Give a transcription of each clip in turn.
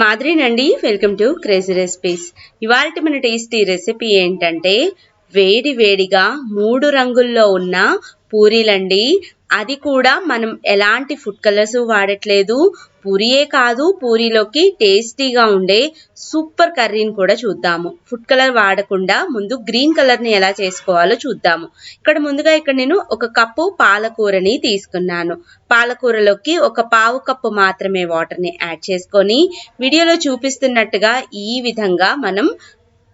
మాదిరినండి welcome to crazy recipes. ఇవాళ మన tasty recipe ఏంటంటే వేడి వేడిగా మూడు రంగుల్లో ఉన్న పూరీలండి. అది కూడా మనం ఎలాంటి ఫుడ్ కలర్స్ వాడట్లేదు. పూరియే కాదు పూరీలోకి టేస్టీగా ఉండే సూపర్ కర్రీని కూడా చూద్దాము. ఫుడ్ కలర్ వాడకుండా ముందు గ్రీన్ కలర్ని ఎలా చేసుకోవాలో చూద్దాము. ఇక్కడ ముందుగా ఇక్కడ నేను ఒక కప్పు పాలకూరని తీసుకున్నాను. పాలకూరలోకి ఒక పావు కప్పు మాత్రమే వాటర్ని యాడ్ చేసుకొని వీడియోలో చూపిస్తున్నట్టుగా ఈ విధంగా మనం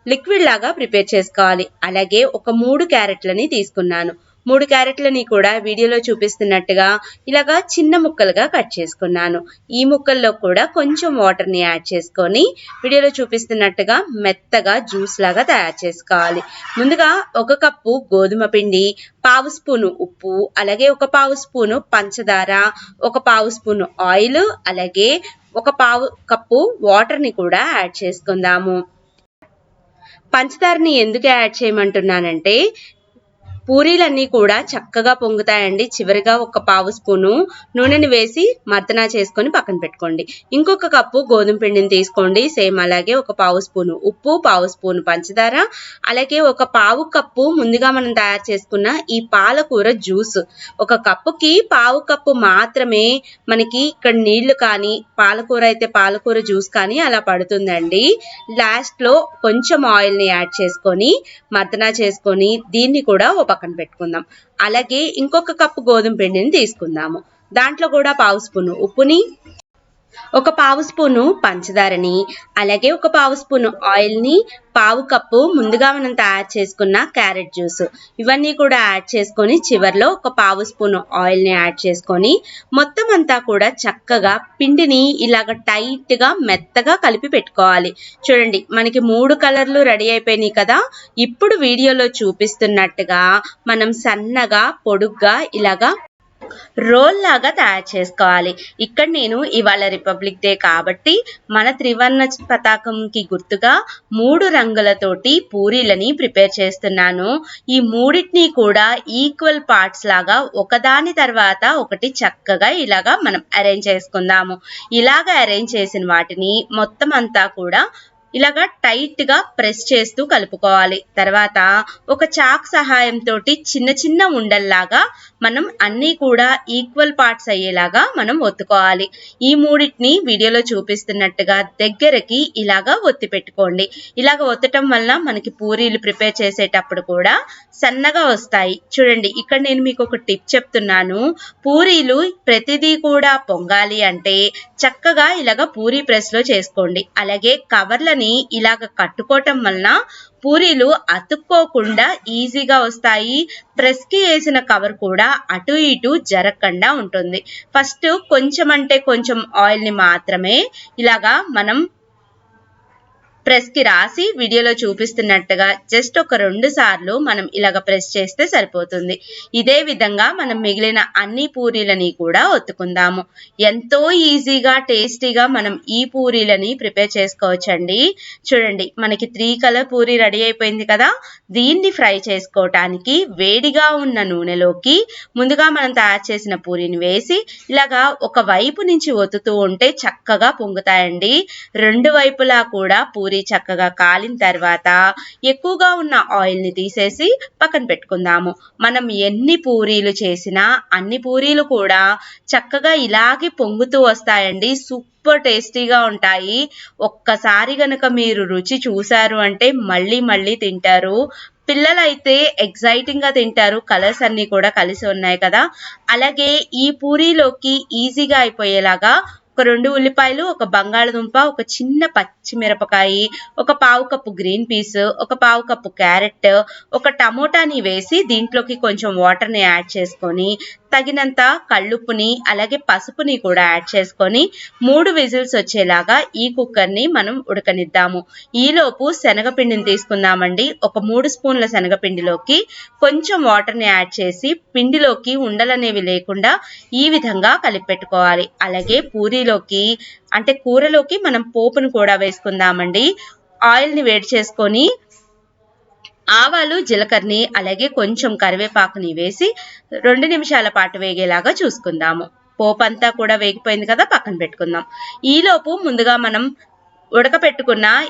లిక్విడ్ లాగా ప్రిపేర్ చేసుకోవాలి. అలాగే ఒక మూడు క్యారెట్లని తీసుకున్నాను. మూడు క్యారెట్లని కూడా వీడియోలో చూపిస్తున్నట్టుగా ఇలాగా చిన్న ముక్కలుగా కట్ చేసుకున్నాను. ఈ ముక్కల్లో కూడా కొంచెం వాటర్ని యాడ్ చేసుకొని వీడియోలో చూపిస్తున్నట్టుగా మెత్తగా జ్యూస్ లాగా తయారు చేసుకోవాలి. ముందుగా ఒక కప్పు గోధుమ పిండి పావు స్పూను ఉప్పు అలాగే ఒక పావు స్పూను పంచదార ఒక పావు స్పూను ఆయిల్ అలాగే ఒక పావు కప్పు వాటర్ని కూడా యాడ్ చేసుకుందాము. పంచదారని ఎందుకు యాడ్ చేయమంటున్నానంటే పూరీలన్నీ కూడా చక్కగా పొంగుతాయండి. చివరిగా ఒక పావు స్పూను నూనెని వేసి మర్దనా చేసుకొని పక్కన పెట్టుకోండి. ఇంకొక కప్పు గోధుమ పిండిని తీసుకోండి. సేమ్ అలాగే ఒక పావు స్పూను ఉప్పు పావు స్పూను పంచదార అలాగే ఒక పావు కప్పు ముందుగా మనం తయారు చేసుకున్న ఈ పాలకూర జ్యూస్. ఒక కప్పుకి పావు కప్పు మాత్రమే మనకి ఇక్కడ నీళ్ళు కానీ పాలకూర అయితే పాలకూర జ్యూస్ కానీ అలా పడుతుందండి. లాస్ట్లో కొంచెం ఆయిల్ని యాడ్ చేసుకొని మర్దనా చేసుకొని దీన్ని కూడా ఒక పక్కన పెట్టుకుందాం. అలాగే ఇంకొక కప్పు గోధుమ పిండిని తీసుకుందాము. దాంట్లో కూడా పావు స్పూను ఉప్పుని ఒక పావు స్పూను పంచదారని అలాగే ఒక పావు స్పూను ఆయిల్ని పావు కప్పు ముందుగా మనం తయారు చేసుకున్న క్యారెట్ జ్యూస్. ఇవన్నీ కూడా యాడ్ చేసుకొని చివర్లో ఒక పావు స్పూను ఆయిల్ని యాడ్ చేసుకొని మొత్తం అంతా కూడా చక్కగా పిండిని ఇలాగ టైట్గా మెత్తగా కలిపి పెట్టుకోవాలి. చూడండి మనకి మూడు కలర్లు రెడీ అయిపోయినాయి కదా. ఇప్పుడు వీడియోలో చూపిస్తున్నట్టుగా మనం సన్నగా పొడుగ్గా ఇలాగా రోల్ లాగా తయారు చేసుకోవాలి. ఇక్కడ నేను ఇవాళ రిపబ్లిక్ డే కాబట్టి మన త్రివర్ణ పతాకంకి గుర్తుగా మూడు రంగులతోటి పూరీలని ప్రిపేర్ చేస్తున్నాను. ఈ మూడింటిని కూడా ఈక్వల్ పార్ట్స్ లాగా ఒకదాని తర్వాత ఒకటి చక్కగా ఇలాగా మనం అరేంజ్ చేసుకుందాము. ఇలాగ అరేంజ్ చేసిన వాటిని మొత్తం అంతా కూడా ఇలాగా టైట్గా ప్రెస్ చేస్తూ కలుపుకోవాలి. తర్వాత ఒక చాక్ సహాయంతో చిన్న చిన్న ఉండల్లాగా మనం అన్నీ కూడా ఈక్వల్ పార్ట్స్ అయ్యేలాగా మనం ఒత్తుకోవాలి. ఈ మూడింటిని వీడియోలో చూపిస్తున్నట్టుగా దగ్గరకి ఇలాగా ఒత్తి పెట్టుకోండి. ఇలాగ ఒత్తటం వల్ల మనకి పూరీలు ప్రిపేర్ చేసేటప్పుడు కూడా సన్నగా వస్తాయి. చూడండి ఇక్కడ నేను మీకు ఒక టిప్ చెప్తున్నాను. పూరీలు ప్రతిదీ కూడా పొంగాలి అంటే చక్కగా ఇలాగ పూరీ ప్రెస్లో చేసుకోండి. అలాగే కవర్లని ఇలాగ కట్టుకోవటం వలన పూరీలు అతుక్కోకుండా ఈజీగా వస్తాయి. ప్రెస్కి వేసిన కవర్ కూడా అటు ఇటు జరగకుండా ఉంటుంది. ఫస్ట్ కొంచెం అంటే కొంచెం ఆయిల్ని మాత్రమే ఇలాగా మనం ప్రెస్కి రాసి వీడియోలో చూపిస్తున్నట్టుగా జస్ట్ ఒక రెండు సార్లు మనం ఇలాగ ప్రెస్ చేస్తే సరిపోతుంది. ఇదే విధంగా మనం మిగిలిన అన్ని పూరీలని కూడా ఒత్తుకుందాము. ఎంతో ఈజీగా టేస్టీగా మనం ఈ పూరీలని ప్రిపేర్ చేసుకోవచ్చండి. చూడండి మనకి త్రీ కలర్ పూరి రెడీ అయిపోయింది కదా. దీన్ని ఫ్రై చేసుకోవటానికి వేడిగా ఉన్న నూనెలోకి ముందుగా మనం తయారు చేసిన పూరిని వేసి ఇలాగా ఒక వైపు నుంచి ఒత్తుతూ ఉంటే చక్కగా పొంగుతాయండి. రెండు వైపులా కూడా పూరి పూరి చక్కగా కాలిన తర్వాత ఎక్కువగా ఉన్న ఆయిల్ని తీసేసి పక్కన పెట్టుకుందాము. మనం ఎన్ని పూరీలు చేసినా అన్ని పూరీలు కూడా చక్కగా ఇలాగే పొంగుతూ వస్తాయండి. సూపర్ టేస్టీగా ఉంటాయి. ఒక్కసారి గనక మీరు రుచి చూసారు అంటే మళ్ళీ మళ్ళీ తింటారు. పిల్లలైతే ఎగ్జైటింగ్గా తింటారు. కలర్స్ అన్ని కూడా కలిసి ఉన్నాయి కదా. అలాగే ఈ పూరీలోకి ఈజీగా అయిపోయేలాగా ఒక రెండు ఉల్లిపాయలు ఒక బంగాళదుంప ఒక చిన్న పచ్చిమిరపకాయ ఒక పావు కప్పు గ్రీన్ పీస్ ఒక పావు కప్పు క్యారెట్ ఒక టమోటాని వేసి దీంట్లోకి కొంచెం వాటర్ని యాడ్ చేసుకొని తగినంత కళ్ళుప్పుని అలాగే పసుపుని కూడా యాడ్ చేసుకొని మూడు విజిల్స్ వచ్చేలాగా ఈ కుక్కర్ని మనం ఉడకనిద్దాము. ఈలోపు శనగపిండిని తీసుకుందామండి. ఒక మూడు స్పూన్ల శనగపిండిలోకి కొంచెం వాటర్ని యాడ్ చేసి పిండిలోకి ఉండలనేవి లేకుండా ఈ విధంగా కలిపెట్టుకోవాలి. అలాగే పూరీలోకి అంటే కూరలోకి మనం పోపును కూడా వేసుకుందామండి. ఆయిల్ని వేడి చేసుకొని ఆవాలు జీలకర్రని అలాగే కొంచెం కరివేపాకుని వేసి రెండు నిమిషాల పాటు వేగేలాగా చూసుకుందాము. పోపు అంతా కూడా వేగిపోయింది కదా పక్కన పెట్టుకుందాం. ఈలోపు ముందుగా మనం ఉడకపెట్టుకున్న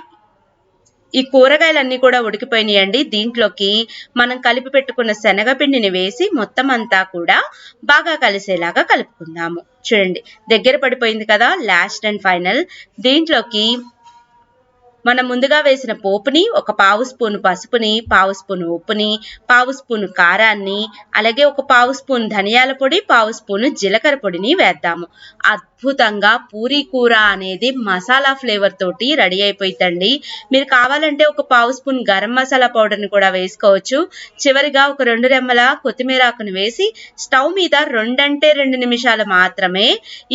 ఈ కూరగాయలన్నీ కూడా ఉడికిపోయినాయండి. దీంట్లోకి మనం కలిపి పెట్టుకున్న శనగపిండిని వేసి మొత్తం అంతా కూడా బాగా కలిసేలాగా కలుపుకుందాము. చూడండి దగ్గర పడిపోయింది కదా లాస్ట్ అండ్ ఫైనల్. దీంట్లోకి మనం ముందుగా వేసిన పోపుని ఒక పావు స్పూన్ పసుపుని పావు స్పూన్ ఉప్పుని పావు స్పూన్ కారాన్ని అలాగే ఒక పావు స్పూన్ ధనియాల పొడి పావు స్పూన్ జీలకర్ర పొడిని వేద్దాము. అద్భుతంగా పూరీ కూర అనేది మసాలా ఫ్లేవర్ తోటి రెడీ అయిపోయిందండి మీరు కావాలంటే ఒక పావు స్పూన్ గరం మసాలా పౌడర్ని కూడా వేసుకోవచ్చు. చివరిగా ఒక రెండు రెమ్మల కొత్తిమీర ఆకును వేసి స్టవ్ మీద రెండంటే రెండు నిమిషాలు మాత్రమే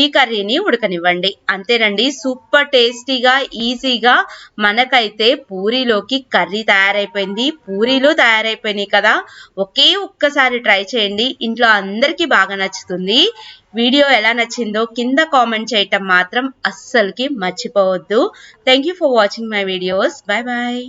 ఈ కర్రీని ఉడకనివ్వండి. అంతేనండి సూపర్ టేస్టీగా ఈజీగా మనకైతే పూరీలోకి కర్రీ తయారైపోయింది. పూరీలు తయారైపోయినాయి కదా. ఒకే ఒక్కసారి ట్రై చేయండి. ఇంట్లో అందరికీ బాగా నచ్చుతుంది. వీడియో ఎలా నచ్చిందో కింద కామెంట్ చేయటం మాత్రం అస్సలకి మర్చిపోవద్దు. Thank you for watching my videos bye bye